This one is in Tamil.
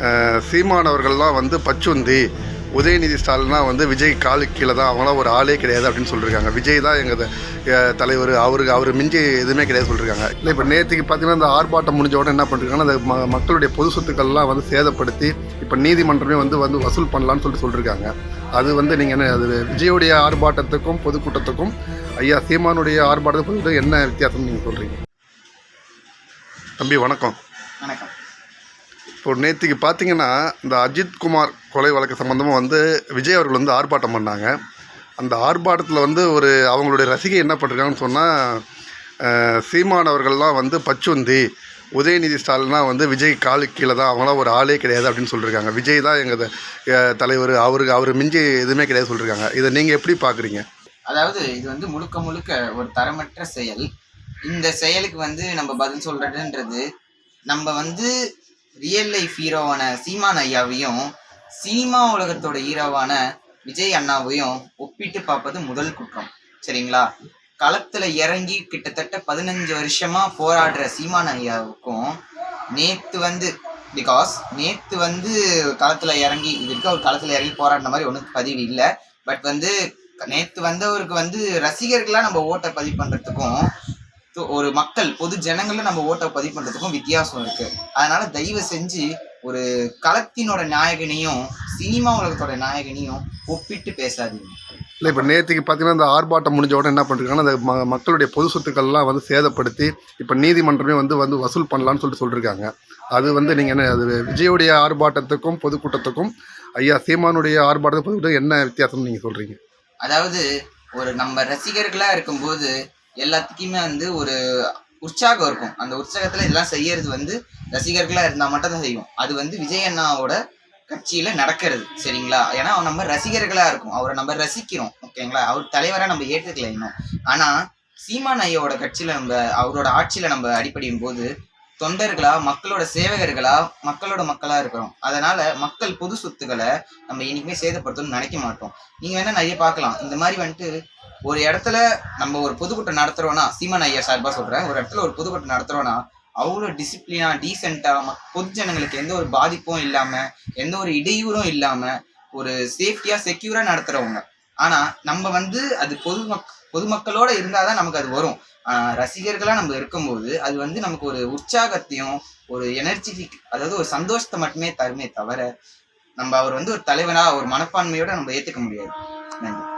அஹ், சீமான் அவர்கள்லாம் வந்து பச்சுந்தி உதயநிதி ஸ்டாலின்லாம் வந்து விஜய் காலுக்கு கீழே தான் அவங்களாம் ஒரு ஆளே கிடையாது அப்படின்னு சொல்லியிருக்காங்க விஜய் தான் எங்கள் தலைவர் அவருக்கு அவர் மிஞ்சி எதுவுமே கிடையாது சொல்லியிருக்காங்க இல்லை இப்போ நேற்றுக்கு பார்த்தீங்கன்னா இந்த ஆர்ப்பாட்டம் முடிஞ்ச உடனே என்ன பண்ணிருக்காங்கன்னா அந்த ம மக்களுடைய பொது சொத்துக்கள்லாம் வந்து சேதப்படுத்தி இப்போ நீதிமன்றமே வந்து வந்து வசூல் பண்ணலான்னு சொல்லிட்டு சொல்லியிருக்காங்க அது வந்து நீங்கள் என்ன அது விஜயோடைய ஆர்ப்பாட்டத்துக்கும் பொதுக்கூட்டத்துக்கும் ஐயா சீமானுடைய ஆர்ப்பாட்டத்துக்கும் என்ன வித்தியாசம் நீங்கள் சொல்கிறீங்க தம்பி வணக்கம். வணக்கம். இப்போ நேற்றுக்கு பார்த்தீங்கன்னா இந்த அஜித் குமார் கொலை வழக்கு சம்மந்தமாக வந்து விஜய் அவர்கள் வந்து ஆர்ப்பாட்டம் பண்ணாங்க. அந்த ஆர்ப்பாட்டத்தில் வந்து ஒரு அவங்களுடைய ரசிகை என்ன பண்ணிருக்காங்கன்னு சொன்னால் சீமான் அவர்கள்லாம் வந்து பச்சுந்தி உதயநிதி ஸ்டாலினா வந்து விஜய் காலுக்கு கீழே தான் அவங்களாம் ஒரு ஆளே கிடையாது அப்படின்னு சொல்லியிருக்காங்க விஜய் தான் எங்கள் தலைவர் அவருக்கு அவர் மிஞ்சி எதுவுமே கிடையாது சொல்லியிருக்காங்க இதை நீங்கள் எப்படி பார்க்குறீங்க அதாவது இது வந்து முழுக்க முழுக்க ஒரு தரமற்ற செயல். இந்த செயலுக்கு வந்து நம்ம பதில் சொல்கிறதுன்றது நம்ம வந்து ரியல் லைஃப் ஹீரோவான சீமான் ஐயாவையும் சினிமா உலகத்தோட ஹீரோவான விஜய் அண்ணாவையும் ஒப்பிட்டு பார்ப்பது முதல் குற்றம். சரிங்களா? களத்துல இறங்கி கிட்டத்தட்ட பதினஞ்சு வருஷமா போராடுற சீமான் ஐயாவுக்கும் நேத்து வந்து பிகாஸ் நேத்து வந்து களத்துல இறங்கி இது வரைக்கும் அவர் களத்துல இறங்கி போராடின மாதிரி ஒன்றும் பதிவு இல்லை. பட் வந்து நேத்து வந்தவருக்கு வந்து ரசிகர்களா நம்ம ஓட்டை பதிவு பண்றதுக்கும் ஒரு மக்கள் பொது ஜனங்கள நம்ம ஓட்டை பதிவு பண்றதுக்கும் வித்தியாசம் இருக்கு. அதனால தயவு செஞ்சு ஒரு களத்தினோட நாயகனையும் சினிமா உலகத்தோட நாயகனையும் ஒப்பிட்டு பேசாதீங்க. இல்லை இப்போ நேற்றுக்கு பார்த்தீங்கன்னா இந்த ஆர்ப்பாட்டம் முடிஞ்ச உடனே என்ன பண்ணிருக்காங்கன்னா அந்த மக்களுடைய பொது சொத்துக்கள்லாம் வந்து சேதப்படுத்தி இப்போ நீதிமன்றமே வந்து வந்து வசூல் பண்ணலான்னு சொல்லிட்டு சொல்லியிருக்காங்க அது வந்து நீங்கள் என்ன அது விஜயோடைய ஆர்ப்பாட்டத்துக்கும் பொதுக்கூட்டத்துக்கும் ஐயா சீமானுடைய ஆர்ப்பாட்டத்துக்கும் என்ன வித்தியாசம் நீங்கள் சொல்கிறீங்க அதாவது ஒரு நம்ம ரசிகர்களா இருக்கும்போது எல்லாத்துக்குமே வந்து ஒரு உற்சாகம் இருக்கும். அந்த உற்சாகத்துல இதெல்லாம் செய்யறது வந்து ரசிகர்களா இருந்தா மட்டும் தான் செய்யும். அது வந்து விஜய் அண்ணாவோட கட்சியில நடக்கிறது. சரிங்களா? ஏன்னா நம்ம ரசிகர்களா இருக்கும். அவரை நம்ம ரசிக்கிறோம். ஓகேங்களா? அவர் தலைவரா நம்ம ஏற்றுக்கல இன்னும். ஆனா சீமான் ஐயோட கட்சியில நம்ம அவரோட ஆட்சியில நம்ம அடிப்படையும் போது தொண்டர்களா மக்களோட சேவகர்களா மக்களோட மக்களா இருக்கிறோம். அதனால மக்கள் பொது சொத்துக்களை நம்ம என்னைக்குமே சேதப்படுத்தணும்னு நினைக்க மாட்டோம். நீங்க வேணா நிறைய பார்க்கலாம். இந்த மாதிரி வந்துட்டு ஒரு இடத்துல நம்ம ஒரு பொதுக்கூட்டம் நடத்துறோம்னா சீமன் ஐயா சார்பா சொல்றேன். ஒரு இடத்துல ஒரு பொதுக்கூட்டம் நடத்துறோம்னா அவ்வளோ டிசிப்ளினா டீசெண்டா பொதுஜனங்களுக்கு எந்த ஒரு பாதிப்பும் இல்லாம எந்த ஒரு இடையூறும் இல்லாம ஒரு சேஃப்டியா செக்யூரா நடத்துறவங்க. ஆனா நம்ம வந்து அது பொதுமக் பொதுமக்களோட இருந்தாதான் நமக்கு அது வரும். ரசிகர்களாக நம்ம இருக்கும்போது அது வந்து நமக்கு ஒரு உற்சாகத்தையும் ஒரு எனர்ஜிட்டிக் அதாவது ஒரு சந்தோஷத்தை மட்டுமே தருமே தவிர நம்ம அவர் வந்து ஒரு தலைவனாக ஒரு மனப்பான்மையோட நம்ம ஏற்றுக்க முடியாது. நன்றி.